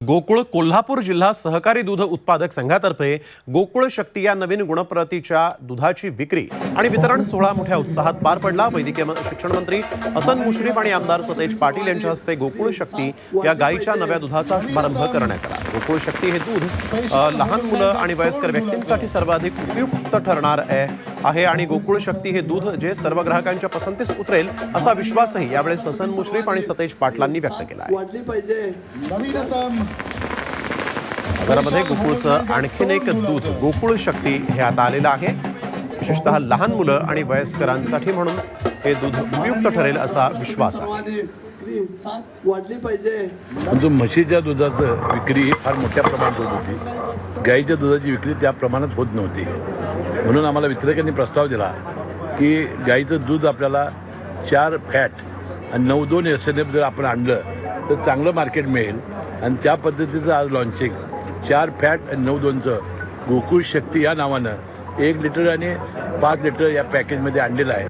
गोकुळ कोल्हापूर जिल्हा सहकारी दूध उत्पादक संघातर्फे गोकुळ शक्ती या नवीन गुणप्रतीच्या दुधाची विक्री आणि वितरण सोहळा मोठ्या उत्साहात पार पडला. वैद्यकीय शिक्षण मंत्री हसन मुश्रीफ आणि आमदार सतेज पाटील यांच्या हस्ते गोकुळ शक्ती या गायीच्या नव्या दुधाचा शुभारंभ करण्यात आला. गोकुळ शक्ती हे दूध लहान मुलं आणि वयस्कर व्यक्तींसाठी सर्वाधिक उपयुक्त ठरणार आहे आहे आणि गोकुळ शक्ती हे दूध जे सर्व ग्राहकांच्या पसंतीस उतरेल असा विश्वासही यावेळेस हसन मुश्रीफ आणि सतेज पाटलांनी व्यक्त केला आहे. बाजारामध्ये गोकुळचं आणखीन एक दूध गोकुळ शक्ती हे आता आलेलं आहे. विशेषतः लहान मुलं आणि वयस्करांसाठी म्हणून हे दूध उपयुक्त ठरेल असा विश्वास आहे. विक्री वाढली पाहिजे. म्हशीच्या दुधाचं विक्री फार मोठ्या प्रमाणात होत होती. गाईच्या दुधाची विक्री त्या प्रमाणात होत नव्हती. म्हणून आम्हाला वितरकांनी प्रस्ताव दिला की गाईचं दूध आपल्याला चार फॅट आणि नऊ दोन एस एन एफ जर आपण आणलं तर चांगलं मार्केट मिळेल. आणि त्या पद्धतीचं आज लॉन्चिंग चार फॅट आणि नऊ दोनचं गोकुळ शक्ती या नावानं एक लिटर आणि पाच लिटर या पॅकेजमध्ये आणलेलं आहे.